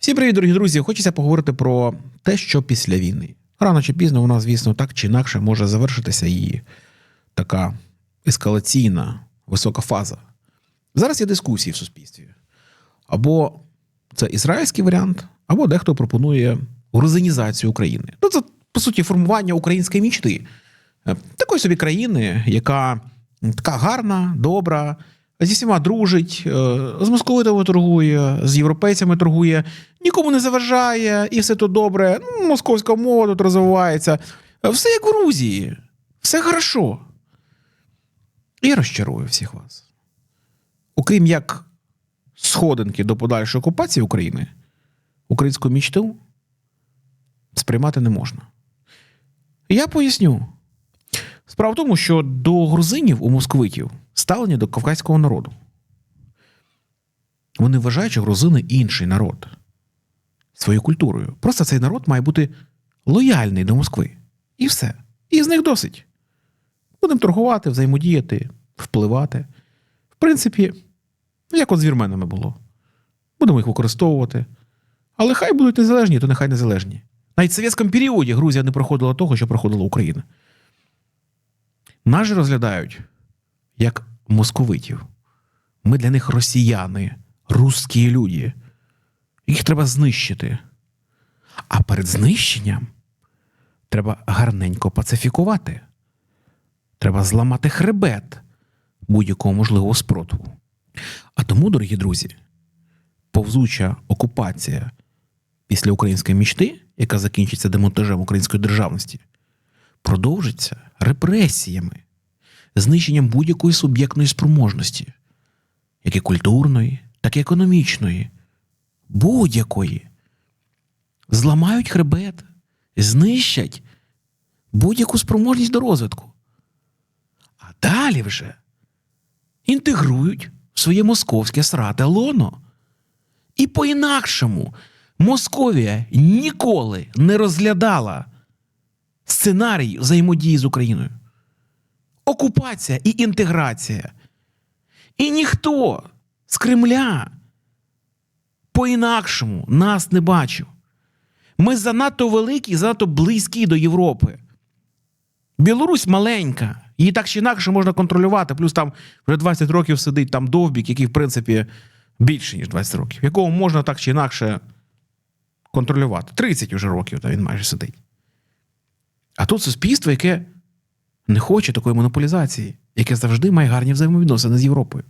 Всім привіт, дорогі друзі! Хочеться поговорити про те, що після війни. Рано чи пізно вона, звісно, так чи інакше може завершитися її така ескалаційна висока фаза. Зараз є дискусії в суспільстві. Або це ізраїльський варіант, або дехто пропонує грузинізацію України. Ну, це, по суті, формування української мічти. Е, Такої собі країни, яка така гарна, добра, зі всіма дружить, е, з московитами торгує, з європейцями торгує, нікому не заважає, і все тут добре. Ну, Московська мова тут розвивається. Все як в Грузії, все хорошо. І розчарую всіх вас. Окрім як сходинки до подальшої окупації України, українську мічту сприймати не можна. Я поясню. Справа в тому, що до грузинів у московитів ставлення до кавказького народу. Вони вважають, що грузини інший народ своєю культурою. Просто цей народ має бути лояльний до Москви. І все. І з них досить. Будемо торгувати, взаємодіяти, впливати. В принципі, як от з вірменами було. Будемо їх використовувати. Але хай будуть незалежні, то нехай незалежні. Навіть в совєтському періоді Грузія не проходила того, що проходила Україна. Нас же розглядають як московитів. Ми для них росіяни, русські люди. Їх треба знищити. А перед знищенням треба гарненько пацифікувати. Треба зламати хребет будь-якого можливого спротиву. А тому, дорогі друзі, повзуча окупація після української мічти, яка закінчиться демонтажем української державності, продовжиться репресіями, знищенням будь-якої суб'єктної спроможності, як і культурної, так і економічної, будь-якої. Зламають хребет, знищать будь-яку спроможність до розвитку. А далі вже інтегрують в своє московське срате лоно. І по-інакшому Московія ніколи не розглядала сценарій взаємодії з Україною. Окупація і інтеграція. І ніхто з Кремля по-інакшому нас не бачив. Ми занадто великі, занадто близькі до Європи. Білорусь маленька, її так чи інакше можна контролювати. Плюс там вже 20 років сидить там довбік, який, в принципі, більше, ніж 20 років, якого можна так чи інакше контролювати. 30 вже років та він майже сидить. А тут суспільство, яке не хоче такої монополізації, яке завжди має гарні взаємовідносини з Європою,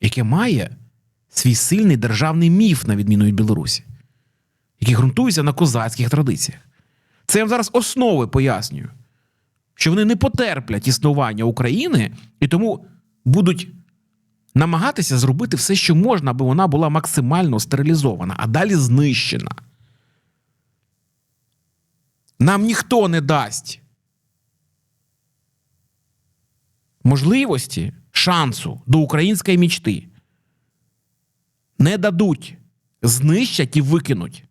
яке має свій сильний державний міф, на відміну від Білорусі, який ґрунтується на козацьких традиціях. Це я вам зараз основи пояснюю, що вони не потерплять існування України і тому будуть намагатися зробити все, що можна, аби вона була максимально стерилізована, а далі знищена. Нам ніхто не дасть можливості, шансу до української мічти. Не дадуть, знищать і викинуть.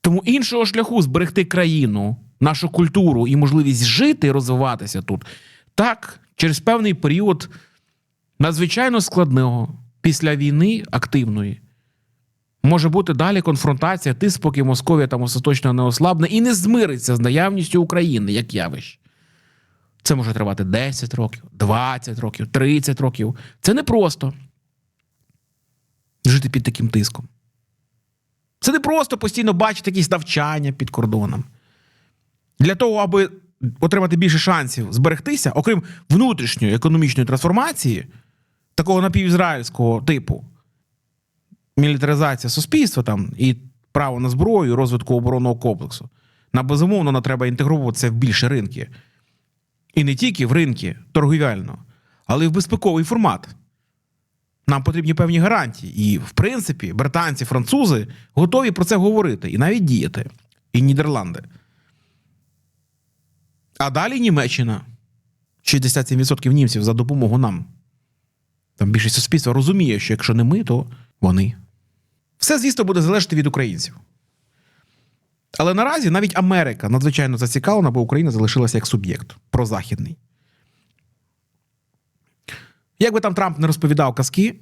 Тому іншого шляху зберегти країну, нашу культуру і можливість жити і розвиватися тут, так, через певний період надзвичайно складного після війни активної. Може бути далі конфронтація, тиск, поки Московія там остаточно не ослабне і не змириться з наявністю України як явище. Це може тривати 10 років, 20 років, 30 років. Це непросто жити під таким тиском. Це не просто постійно бачити якісь навчання під кордоном. Для того, аби отримати більше шансів зберегтися, окрім внутрішньої економічної трансформації, такого напівізраїльського типу, мілітаризація суспільства там і право на зброю, розвитку оборонного комплексу. На безумовно, треба інтегруватися в більше ринки. І не тільки в ринки торговельно, але й в безпековий формат. Нам потрібні певні гарантії. І, в принципі, британці, французи готові про це говорити і навіть діяти. І Нідерланди. А далі Німеччина. 67% німців за допомогу нам. Там більшість суспільства розуміє, що якщо не ми, то вони. Все, звісно, буде залежати від українців. Але наразі навіть Америка надзвичайно зацікавлена, бо Україна залишилася як суб'єкт прозахідний. Як би там Трамп не розповідав казки,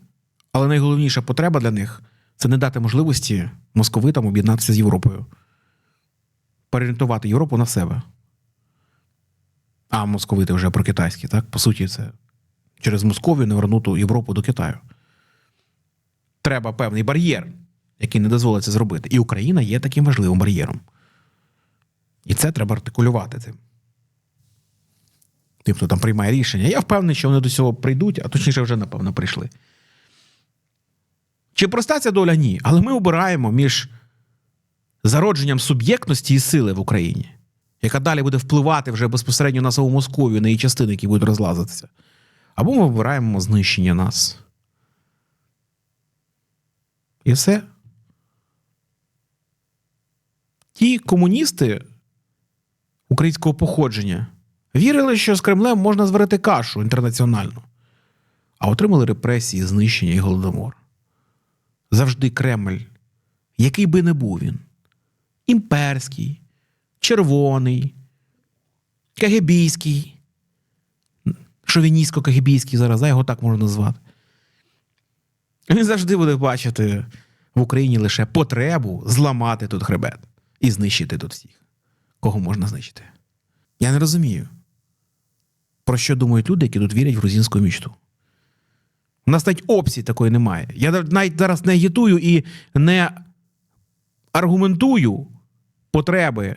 Але найголовніша потреба для них це не дати можливості московитам об'єднатися з Європою, переорієнтувати Європу на себе. А московити вже про китайські, так? По суті, це через Московію не вернуту Європу до Китаю. Треба певний бар'єр, який не дозволить це зробити. І Україна є таким важливим бар'єром. І це треба артикулювати цим. Тим, хто там приймає рішення. Я впевнений, що вони до цього прийдуть, а точніше, вже, напевно, прийшли. Чи проста ця доля? Ні. Але ми обираємо між зародженням суб'єктності і сили в Україні, яка далі буде впливати вже безпосередньо на саму Московію, на її частини, які будуть розлазитися. Або ми обираємо знищення нас. І все. Ті комуністи українського походження вірили, що з Кремлем можна зварити кашу інтернаціональну, а отримали репресії, знищення і голодомор. Завжди Кремль, який би не був він, імперський, червоний, кагебійський, шовіністсько-кагебійський зараз, да, його так можна назвати. Він завжди буде бачити в Україні лише потребу зламати тут хребет і знищити тут всіх, кого можна знищити. Я не розумію, про що думають люди, які тут вірять в грузинську мічту. У нас навіть опції такої немає. Я навіть зараз не агітую і не аргументую потреби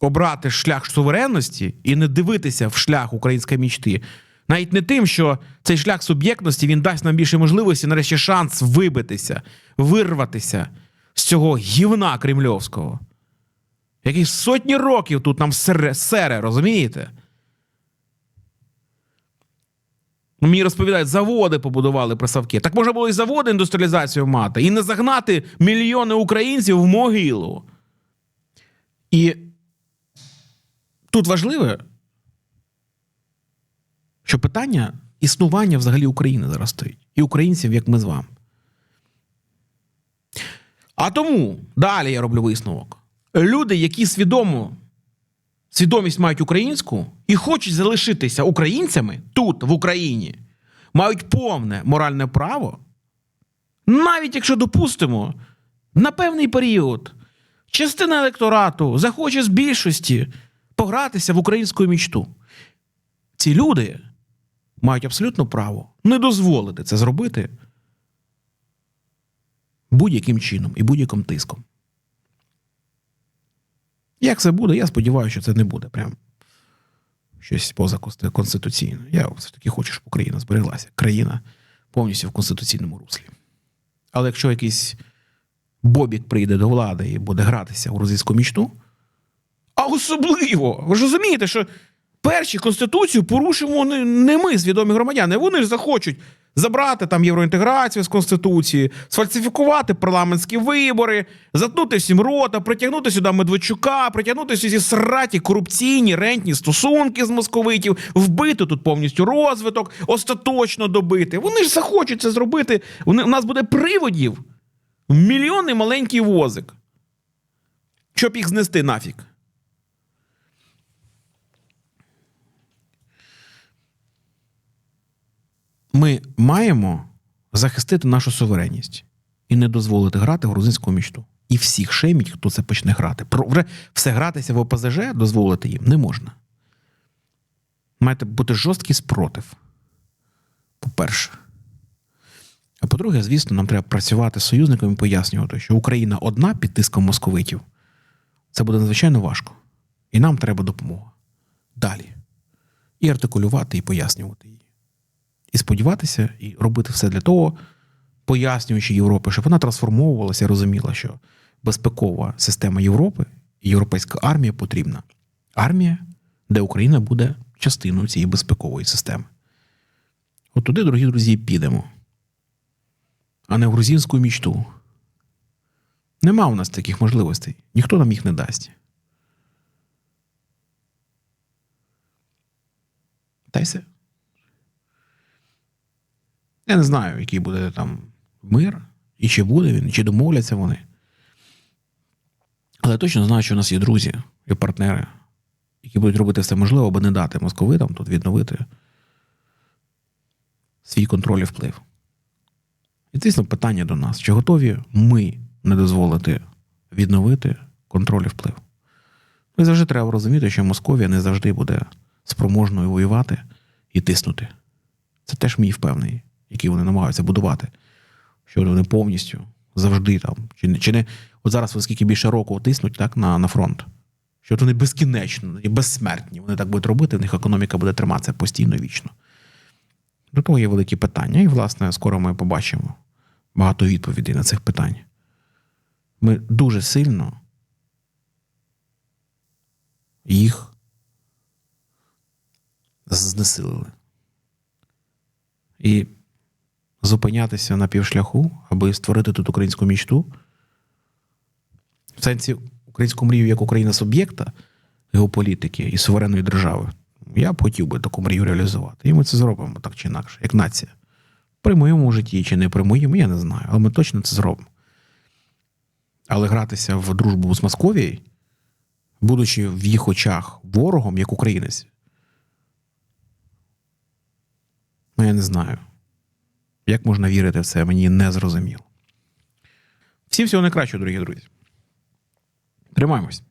обрати шлях суверенності і не дивитися в шлях української мічти. Навіть не тим, що цей шлях суб'єктності він дасть нам більше можливості, нарешті шанс вибитися, вирватися з цього гівна кремльовського, який сотні років тут нам сере, сере розумієте? Мені розповідають, заводи побудували при Савки. Так можна було і заводи індустріалізацію мати, і не загнати мільйони українців в могилу. І тут важливе, що питання існування взагалі України зараз стоїть. І українців, як ми з вами. А тому далі я роблю висновок. Люди, які свідомо свідомість мають українську і хочуть залишитися українцями тут, в Україні, мають повне моральне право, навіть якщо допустимо, на певний період частина електорату захоче з більшості погратися в українську мічту. Ці люди мають абсолютно право не дозволити це зробити будь-яким чином і будь-яким тиском. Як це буде, я сподіваюся, що це не буде прям щось поза конституційне. Я все таки хочу, щоб Україна збереглася. Країна повністю в конституційному руслі. Але якщо якийсь Бобік прийде до влади і буде гратися у російську мічту, а особливо, ви ж розумієте, що перші конституцію порушимо не, ми, свідомі громадяни. Вони ж захочуть забрати там євроінтеграцію з конституції, сфальсифікувати парламентські вибори, заткнути всім рота, притягнути сюди Медведчука, притягнути сюди сраті корупційні рентні стосунки з московитів, вбити тут повністю розвиток, остаточно добити. Вони ж захочуть це зробити. У нас буде приводів мільйонний маленький возик, щоб їх знести нафіг. Ми маємо захистити нашу суверенність і не дозволити грати в грузинську мічту. І всіх шейміть, хто це почне грати. Про вже все гратися в ОПЗЖ дозволити їм не можна. Маєте бути жорсткий спротив. По-перше. А по-друге, звісно, нам треба працювати з союзниками і пояснювати, що Україна одна під тиском московитів. Це буде надзвичайно важко. І нам треба допомога. Далі. І артикулювати, і пояснювати її. І сподіватися, і робити все для того, пояснюючи Європі, щоб вона трансформовувалася і розуміла, що безпекова система Європи і європейська армія потрібна. Армія, де Україна буде частиною цієї безпекової системи. От туди, дорогі друзі, підемо, а не в грузинську мічту. Нема у нас таких можливостей. Ніхто нам їх не дасть. Та й все. Я не знаю, який буде там мир, і чи буде він, чи домовляться вони. Але я точно знаю, що у нас є друзі і партнери, які будуть робити все можливе, аби не дати московитам тут відновити свій контроль і вплив. І звісно, питання до нас: чи готові ми не дозволити відновити контроль і вплив? І завжди треба розуміти, що Московія не завжди буде спроможною воювати і тиснути. Це теж мій впевнений, який вони намагаються будувати. Що вони повністю завжди там, чи не, чи не от зараз вони скільки більше року тиснуть так, на, на фронт. Що вони безкінечно і безсмертні. Вони так будуть робити, в них економіка буде триматися постійно вічно. До того є великі питання, і, власне, скоро ми побачимо багато відповідей на цих питань. Ми дуже сильно їх знесилили. І зупинятися на півшляху, аби створити тут українську мічту, в сенсі українську мрію як Україна суб'єкта геополітики і суверенної держави. Я б хотів би таку мрію реалізувати. І ми це зробимо так чи інакше, як нація. При моєму житті чи не при моєму, я не знаю, але ми точно це зробимо. Але гратися в дружбу з Московією, будучи в їх очах ворогом, як українець, ну я не знаю. Як можна вірити в це, мені не зрозуміло. Всім всього найкращого, дорогі друзі. Тримаємось.